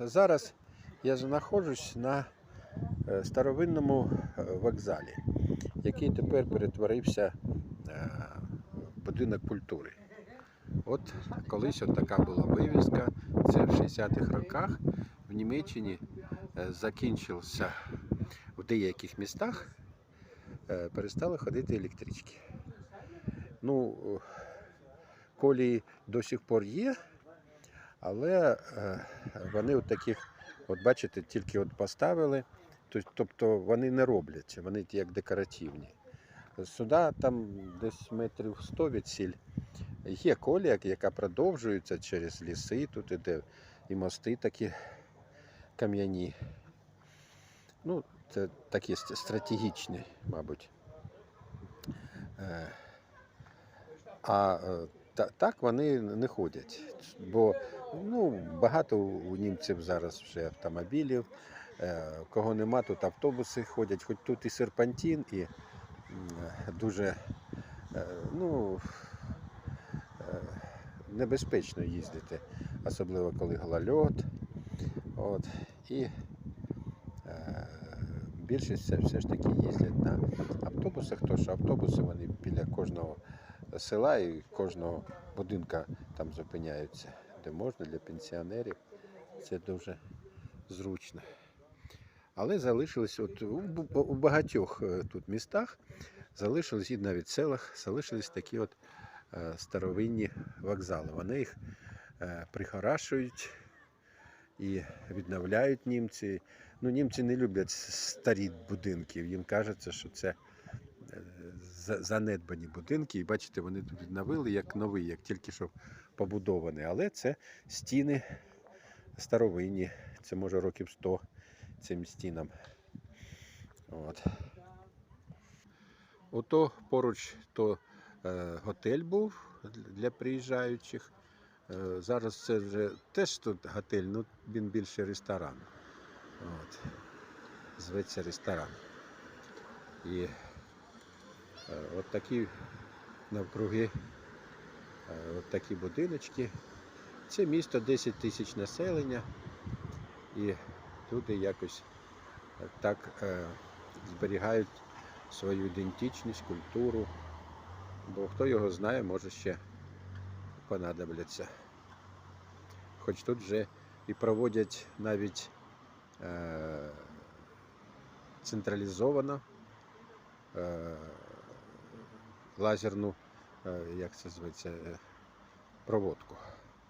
Зараз я знаходжусь на е, старовинному е, вокзалі, який тепер перетворився е, в будинок культури. От колись от така була вивіска. Це в 60-х роках в Німеччині закінчився в деяких містах, перестали ходити електрички. Ну, колії до сих пор є, але е, вони от таких, от бачите, тільки от поставили, тобто вони не робляться, вони як декоративні. Сюди там десь метрів 100 від сіль є колія, яка продовжується через ліси, тут іде і мости такі кам'яні. Ну, це такі стратегічні, мабуть. Е, А е, так вони не ходять. Бо ну, багато у німців зараз вже автомобілів. Е, Кого нема, тут автобуси ходять, хоч тут і серпантин, і дуже е, ну, е, небезпечно їздити, особливо коли голольот. От. І е, більшість все ж таки їздять на автобусах, тому що автобуси вони біля кожного села і кожного будинка там зупиняються, де можна для пенсіонерів. Це дуже зручно. Але залишились от у, багатьох е, тут містах, залишились і навіть селах, залишились такі от е, старовинні вокзали. Вони їх е, прихорашують і відновляють німці. Ну, німці не люблять старі будинки. Їм кажеться, що це занедбані будинки. І бачите, вони тут відновили як новий, як тільки що побудований. Але це стіни старовинні. Це може років 100 цим стінам. От. Ото поруч то е, готель був для приїжджаючих. Е, зараз це вже теж тут готель, ну він більше ресторан. От. Зветься ресторан. І от такі навкруги, е, от такі будиночки. Це місто 10 тисяч населення. І люди якось так е, зберігають свою ідентичність, культуру. Бо хто його знає, може ще понадобляться. Хоч тут вже і проводять навіть е, централізовано е, лазерну, е, як це зветься, е, проводку.